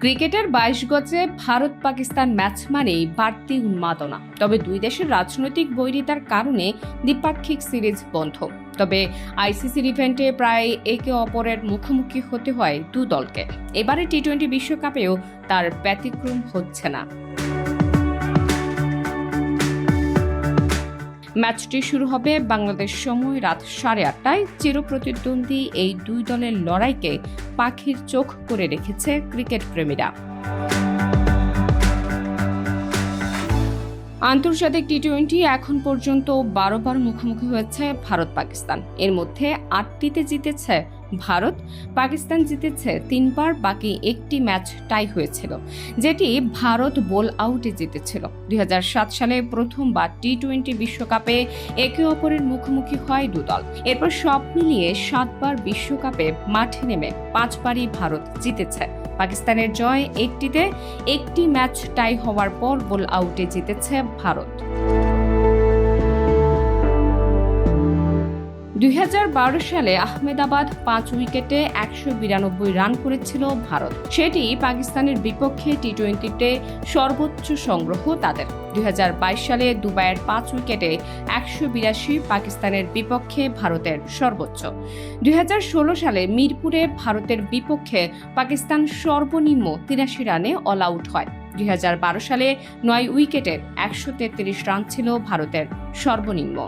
ক্রিকেটের বাইশ গজে ভারত পাকিস্তান ম্যাচ মানেই বাড়তি উন্মাদনা। তবে দুই দেশের রাজনৈতিক বৈরিতার কারণে দ্বিপাক্ষিক সিরিজ বন্ধ। তবে আইসিসির ইভেন্টে প্রায় একে অপরের মুখোমুখি হতে হয় দু দলকে। এবারে টি টোয়েন্টি বিশ্বকাপেও তার ব্যতিক্রম হচ্ছে না। ম্যাচটি শুরু হবে বাংলাদেশ সময় রাত সাড়ে আটটায়। চিরপ্রতিদ্বন্দ্বী এই দুই দলের লড়াইকে পাখির চোখ করে রেখেছে ক্রিকেট প্রেমীরা। আন্তর্জাতিক টি টোয়েন্টি এখন পর্যন্ত বারোবার মুখোমুখি হয়েছে ভারত পাকিস্তান এর মধ্যে আটটিতে জিতেছে ভারত পাকিস্তান জিতেছে তিনবার, বাকি একটি ম্যাচ টাই হয়েছিল, যেটি ভারত বোল আউটে জিতেছিল। দুই হাজার সাত সালে প্রথমবার টি টোয়েন্টি বিশ্বকাপে একে অপরের মুখোমুখি হয় দুদল এরপর সব মিলিয়ে সাতবার বিশ্বকাপে মাঠে নেমে পাঁচবারই ভারত জিতেছে। পাকিস্তানের জয় একটিতে, একটি ম্যাচ টাই হওয়ার পর বোল আউটে জিতেছে ভারত। দুই হাজার বারো সালে আহমেদাবাদ পাঁচ উইকেটে একশো বিরানব্বই রান করেছিল ভারত। সেটি পাকিস্তানের বিপক্ষে টি টোয়েন্টিতে সর্বোচ্চ সংগ্রহ তাদের। দুই হাজার বাইশ সালে দুবাইয়ের পাঁচ উইকেটে একশো বিরাশি পাকিস্তানের বিপক্ষে ভারতের সর্বোচ্চ। দুই হাজার ষোলো সালে মিরপুরে ভারতের বিপক্ষে পাকিস্তান সর্বনিম্ন তিরাশি রানে অল আউট হয়। দুই হাজার বারো সালে নয় উইকেটে একশো তেত্রিশ রান ছিল ভারতের সর্বনিম্ন।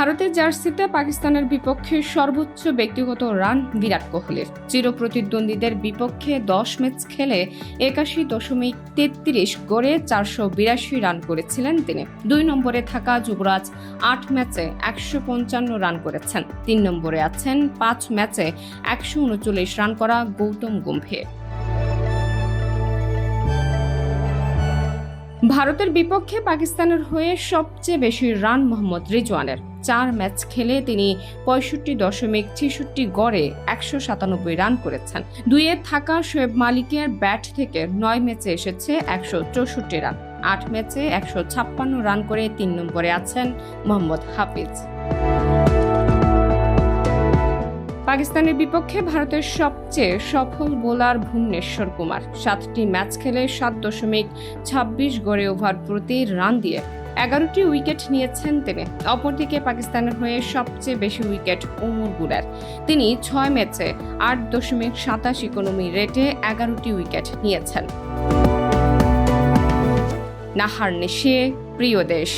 ভারতের জার্সিতে পাকিস্তানের বিপক্ষে সর্বোচ্চ ব্যক্তিগত রান বিরাট কোহলির। চিরপ্রতিদ্বন্দ্বীদের বিপক্ষে দশ ম্যাচ খেলে একাশি দশমিক তেত্রিশ গড়ে চারশো বিরাশি রান করেছিলেন তিনি। দুই নম্বরে থাকা যুবরাজ আট ম্যাচে একশো পঞ্চান্ন রান করেছেন। তিন নম্বরে আছেন পাঁচ ম্যাচে একশো উনচল্লিশ রান করা গৌতম গম্ভীর। ভারতের বিপক্ষে পাকিস্তানের হয়ে সবচেয়ে বেশি রান মোহাম্মদ রিজওয়ানের। চার ম্যাচ খেলে তিনি পঁয়ষট্টি দশমিক ছেষট্টি গড়ে একশো সাতানব্বই রান করেছেন। দুইয়ে থাকা শোয়েব মালিকের ব্যাট থেকে নয় ম্যাচে এসেছে একশো চৌষট্টি রান। আট ম্যাচে একশো ছাপ্পান্ন রান করে তিন নম্বরে আছেন মোহাম্মদ হাফিজ। পাকিস্তানের বিপক্ষে ভারতের সবচেয়ে সফল বোলার ভুবনেশ্বর কুমার। সাতটি ম্যাচ খেলে সাত দশমিক ছাব্বিশ গড়ে ওভার প্রতি রান দিয়ে এগারোটি উইকেট নিয়েছেন তিনি। অপরদিকে পাকিস্তানের হয়ে সবচেয়ে বেশি উইকেট ওমরগুলার। তিনি ছয় ম্যাচে আট দশমিক সাতাশ ইকোনমি রেটে এগারোটি উইকেট নিয়েছেন। নাহার নেশে প্রিয় দেশ।